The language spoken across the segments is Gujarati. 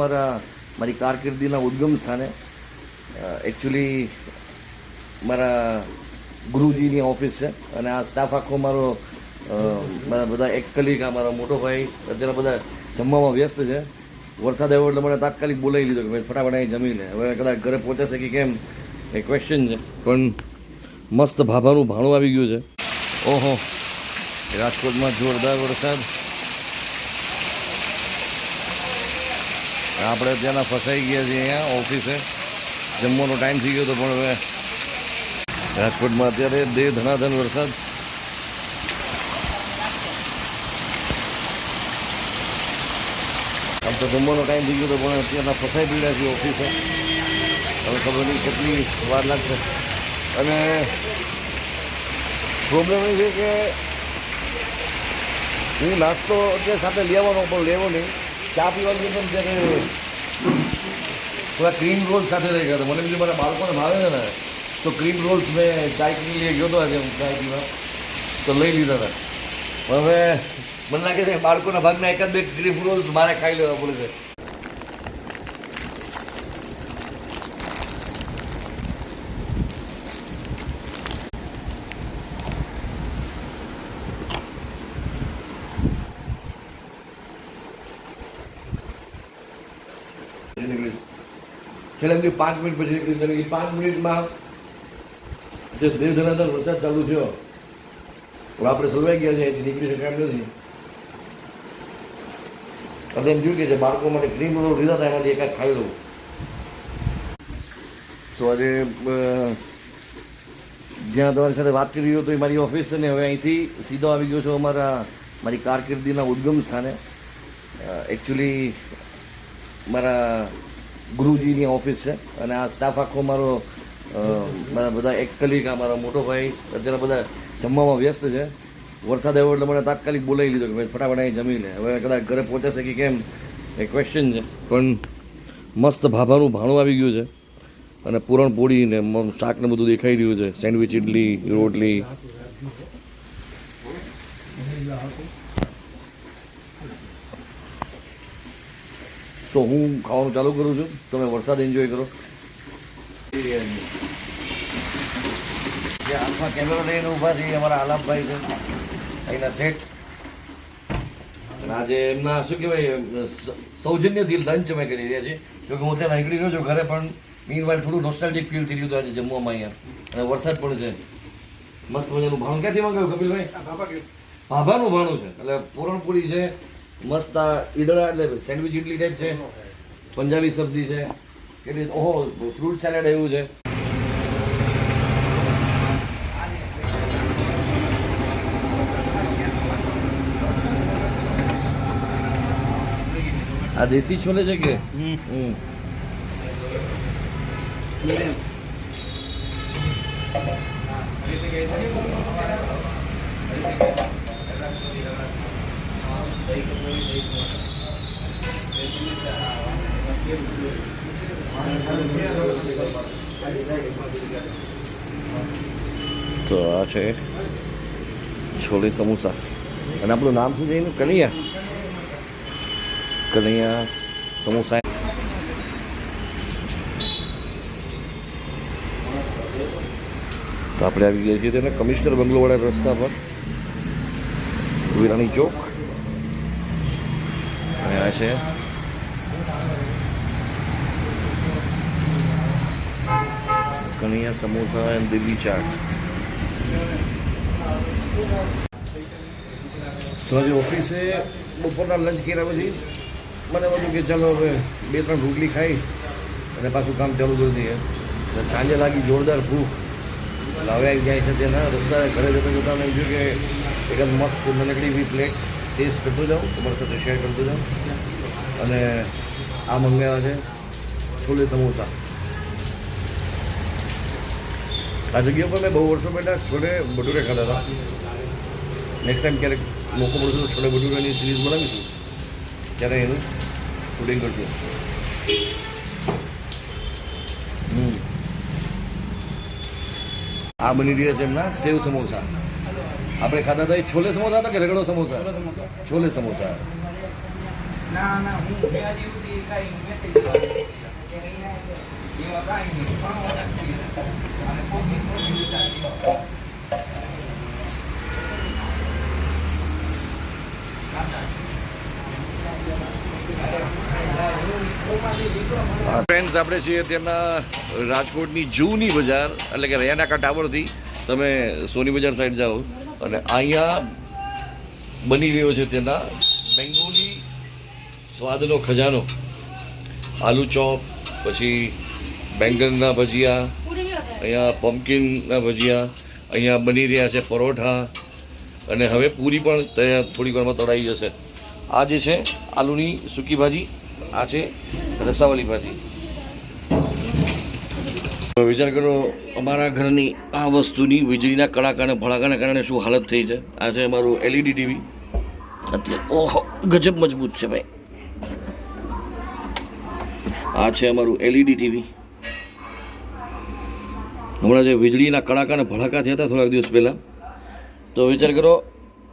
મારા મારી કારકિર્દીના ઉદ્ગમ સ્થાને એકચ્યુઅલી મારા ગુરુજીની ઓફિસ છે અને આ સ્ટાફ આખો મારો મારા બધા કલીગ આ મારો મોટો ભાઈ, અત્યારે બધા જમવામાં વ્યસ્ત છે. વરસાદ આવ્યો એટલે મને તાત્કાલિક બોલાવી લીધો કે ભાઈ ફટાફટ અહીં જમી લે હવે કદાચ ઘરે પહોંચાશે કે કેમ, એ ક્વેશ્ચન છે. પણ મસ્ત ભાભાનું ભાણું આવી ગયું છે. ઓહો, રાજકોટમાં જોરદાર વરસાદ. આપણે ત્યાંના ફસાઈ ગયા છીએ અહીંયા ઓફિસે. જમવાનો ટાઈમ થઈ ગયો તો પણ હવે રાજકોટમાં અત્યારે દેહ ધનાધન વરસાદ. આમ તો જમવાનો ટાઈમ થઈ ગયો તો પણ અત્યારના ફસાઈ પડ્યા છીએ ઓફિસે. હવે ખબર નહીં કેટલી વાર લાગશે. અને પ્રોબ્લેમ એ છે કે હું નાસ્તો અત્યારે સાથે લેવાનો પણ લેવો નહીં. ચા પીવાની પણ ત્યારે થોડા ક્રીમ રોલ સાથે રહી ગયો હતો. મને બીજું મારા બાળકોને ભાવે છે ને, તો ક્રીમ રોલ્સ મેં ચાય પી લઈ ગયો હતો આજે હું ચાય પીવા. તો લઈ લીધા હતા. હવે મને લાગે છે બાળકોના ભાગના એકાદ બે ક્રીમ રોલ્સ મારે ખાઈ લેવા પડે છે. છેલ્લે એમની પાંચ મિનિટ પછી નીકળી તો એ પાંચ મિનિટમાં જે ધનાધન વરસાદ ચાલુ થયો, હવે આપણે સલવાઈ ગયા છે નીકળી શકાય એમ નથી. અને એમ જોયું કે છે બાળકો માટે ક્રીમ રોલ લીધા હતા, એમાંથી એકાદ ખાઈ લઉં. તો આજે જ્યાં તમારી સાથે વાત કરી રહ્યો તો એ મારી ઓફિસ છે ને, હવે અહીંથી સીધો આવી ગયો છું અમારા, મારી કારકિર્દીના ઉદ્ગમ સ્થાને. એકચ્યુઅલી મારા ગુરુજીની ઓફિસ છે. અને આ સ્ટાફ આખો મારો મારા બધા એક્સ કલીગ આ મારો મોટો ભાઈ, અત્યારે બધા જમવામાં વ્યસ્ત છે. વરસાદ આવ્યો એટલે મને તાત્કાલિક બોલાવી લીધો કે ભાઈ ફટાફટ અહીં જમીને હવે કદાચ ઘરે પહોંચાશે કે કેમ, એ ક્વેશ્ચન છે. પણ મસ્ત ભાભાનું ભાણું આવી ગયું છે. અને પૂરણપોળી ને શાકને બધું દેખાઈ રહ્યું છે. સેન્ડવિચ ઇડલી રોટલી. તો હું ખાવાનું ચાલુ કરું છું. તમે વરસાદ એન્જોય કરો. જે હાથમાં કેમેરો લઈને ઊભા છે અમારા આલાપભાઈ છે. અહીંના સેટ અને આજે એમના શું કહેવાય સૌજન્યથી લંચ અમે કરી રહ્યા છીએ. જોકે હું ત્યાં નીકળી રહ્યો છું ઘરે પણ મીન વાર થોડું નોસ્ટાલ્જિક ફીલ થઈ રહ્યું હતું આજે જમવામાં અહીંયા. અને વરસાદ પણ છે. મસ્ત મજાનું ભાણું. ક્યાંથી મંગાવ્યું કપિલભાઈ? ભાભાનું ભાણું છે. એટલે પૂરણપુરી છે મસ્ત આ ઈદડા એટલે સેન્ડવિચ ઇડલી ટાઈપ છે, પંજાબી સબ્જી છે કેટલી ઓહો ફ્રૂટ સેલેડ એવું છે. આ દેશી છોલે છે કે? હમ. તો આ છે છોલે સમોસા. અને આપણું નામ શું છે એનું? કનૈયા. કનૈયા સમોસા. તો આપણે આવી ગયા છીએ તેને કમિશનર બંગલોવાળા રસ્તા પર. વિરાણી ચોક. અને છે. કનિયા સમોસા એન્ડ દિલ્હી ચાટ. તો આજે ઓફિસે બપોરના લંચ કર્યા પછી મને બધું કે ચાલો હવે બે ત્રણ રોટલી ખાઈ અને પાછું કામ ચાલુ કરી દઈએ. સાંજે લાગી જોરદાર ભૂખ. હવે જાય છે તેના રસ્તા ઘરે જતા જતા મેં જોયું કે એકદમ મસ્ત નાનકડી એવી પ્લેટ ટેસ્ટ કરતો જાઉં, તમારી સાથે શેર કરતો જાઉં. અને આ મંગાવ્યા છે છોલે સમોસા. આ જગ્યા પર મેં બહુ વર્ષો પહેલાં છોલે ભટુરે ખાધા હતા. નેક્સ્ટ ટાઈમ ક્યારેક મોકો મળશે તો છોલે ભટુરાની સિરીઝ બનાવીશું. ત્યારે એનું શૂટિંગ કરશું. આ બની રહ્યા છે એમના સેવ સમોસા. આપણે ખાધા હતા એ છોલે સમોસા હતા કે રગડો સમોસા? છોલે સમોસા. ફ્રેન્ડ્સ આપણે છીએ ત્યાંના રાજકોટની જૂની બજાર એટલે કે રૈયાનાકા ટાવરથી તમે સોની બજાર સાઈડ જાઓ. અને અહીંયા બની રહ્યો છે તેના બેંગોલી સ્વાદનો ખજાનો. આલુ ચોપ, પછી બેંગનના ભજીયા, અહીંયા પમ્પકિનના ભજીયા, અહીંયા બની રહ્યા છે પરોઠા, અને હવે પૂરી પણ ત્યાં થોડીક વારમાં તળાઈ જશે. આ જે છે આલુની સૂકી ભાજી, આ છે રસાવાળી ભાજી. વિચાર કરો, અમારા ઘરની આ વસ્તુની વીજળીના કડાકા અને ભડાકાના કારણે શું હાલત થઈ છે? આ છે અમારું એલઈડી ટીવી અત્યારે ઓહો, ગજબ મજબૂત છે ભાઈ. આ છે અમારું એલઈડી ટીવી હમણાં જે વીજળીના કડાકાને, ભડાકા થયા હતા થોડાક દિવસ પહેલાં. તો વિચાર કરો,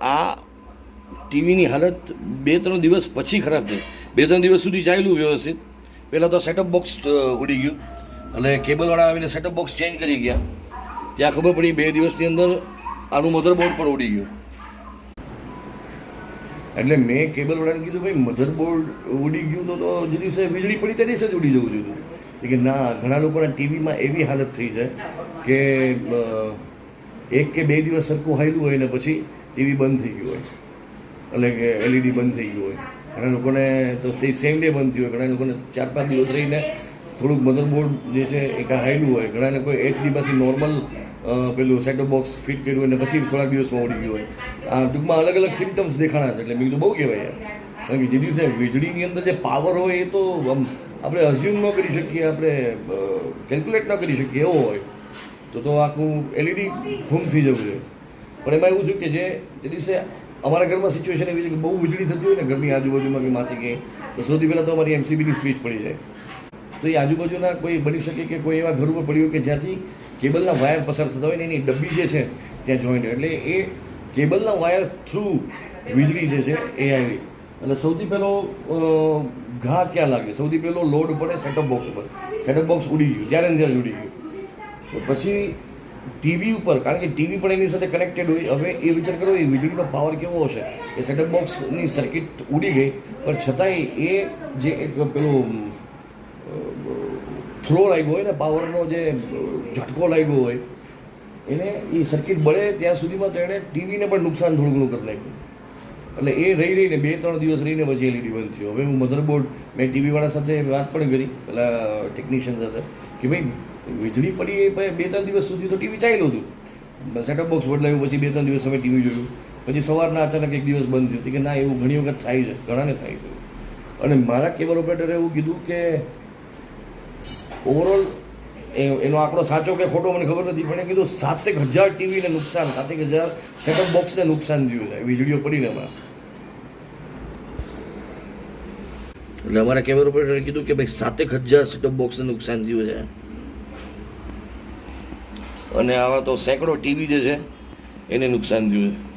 આ ટીવીની હાલત બે ત્રણ દિવસ પછી ખરાબ થઈ. બે ત્રણ દિવસ સુધી ચાલ્યું વ્યવસ્થિત. પહેલાં તો સેટઅપ બોક્સ ઉડી ગયું. એટલે કેબલવાળા આવીને સેટઅપ બોક્સ ચેન્જ કરી ગયા. ત્યાં ખબર પડી બે દિવસની અંદર આનું મધરબોર્ડ પણ ઉડી ગયું. એટલે મેં કેબલવાળાને કીધું, ભાઈ મધરબોર્ડ ઉડી ગયું તો જે દિવસે વીજળી પડી તે દિવસે જ ઉડી જવું જોઈએ. કે, ના, ઘણા લોકોના ટીવીમાં એવી હાલત થઈ છે કે એક કે બે દિવસ સરખું હાલ્યું હોય ને પછી ટીવી બંધ થઈ ગયું હોય. એટલે કે એલઈડી બંધ થઈ ગયું હોય. ઘણા લોકોને તો તે સેમ ડે બંધ થયું હોય. ઘણા લોકોને ચાર પાંચ દિવસ રહીને થોડુંક મધરબોર્ડ જે છે એ કાં હોય. ઘણાને કોઈ એચડીમાંથી નોર્મલ પેલું સેટઅપ બોક્સ ફિટ કર્યું હોય ને પછી થોડાક દિવસમાં ઉડી ગયું હોય. આ ટૂંકમાં અલગ અલગ સિમ્ટમ્સ દેખાણા છે એટલે મેં કીધું બહુ કહેવાય યાર કારણ કે જે દિવસે વીજળીની અંદર જે પાવર હોય એ તો આપણે અઝ્યુમ ન કરી શકીએ, આપણે કેલ્ક્યુલેટ ન કરી શકીએ, એવો હોય. તો તો આખું એલઈડી ગુમ થઈ જવું છે પણ એમાં એવું થયું કે જે તે દિવસે અમારા ઘરમાં સિચ્યુએશન એવી છે કે બહુ વીજળી થતી હોય ને ઘરની આજુબાજુમાં કે માથી કે તો સૌથી પહેલાં તો અમારી એમસીબીની સ્વિચ પડી જાય. તો એ આજુબાજુના કોઈ બની શકે કે કોઈ એવા ઘર ઉપર પડ્યું કે જ્યાંથી કેબલના વાયર પસાર થતા હોય ને એની ડબ્બી જે છે ત્યાં જોઈન્ટ એટલે એ કેબલના વાયર થ્રુ વીજળી જે છે એ આવી એટલે સૌથી પહેલો ઘા ક્યાં લાગે? સૌથી પહેલો લોડ પડે સેટઅપ બોક્સ ઉપર. સેટઅપ બોક્સ ઉડી ગયું. ત્યારે ત્યારે ઉડી ગયું. પછી ટીવી ઉપર, કારણ કે ટીવી પણ એની સાથે કનેક્ટેડ હોય. હવે એ વિચાર કરો, એ વીજળીનો પાવર કેવો હશે? એ સેટઅપ બોક્સની સર્કિટ ઉડી ગઈ. પણ છતાંય એ જે એક પેલું થ્રો લાગ્યો હોય ને, પાવરનો જે ઝટકો લાગ્યો હોય, એને એ સર્કિટ બળે ત્યાં સુધીમાં તો એણે ટીવીને પણ નુકસાન થોડું ઘણું કરી નાખ્યું. એટલે એ રહી રહીને બે ત્રણ દિવસ રહીને પછી એલઈડી બંધ થયો. હવે હું મધરબોર્ડ મેં ટીવીવાળા સાથે વાત પણ કરી, પેલા ટેકનિશિયન સાથે, કે ભાઈ, વીજળી પડી એ બે ત્રણ દિવસ સુધી તો ટીવી ચાલ્યું હતું. સેટઅપ બોક્સ બદલાયું, પછી બે ત્રણ દિવસ અમે ટીવી જોયું. પછી સવારના અચાનક એક દિવસ બંધ થયું. કે ના, એવું ઘણી વખત થાય છે, ઘણાને થાય છે. અને મારા કેબલ ઓપરેટરે એવું કીધું કે ઓવરઓલ એનો આંકડો સાચો કે ખોટો મને ખબર નથી, પણ એ કીધું સાતેક હજાર ટીવીને નુકસાન, સાતેક હજાર સેટઅપ બોક્સને નુકસાન થયું છે. વીજળીઓ પડીને એમાં. એટલે અમારા કેમેરા ઓપરેટરે કીધું કે ભાઈ, સાતેક હજાર સેટઅપ બોક્સને નુકસાન થયું છે. અને આવા તો સેંકડો ટીવી જે છે, એને નુકસાન થયું છે.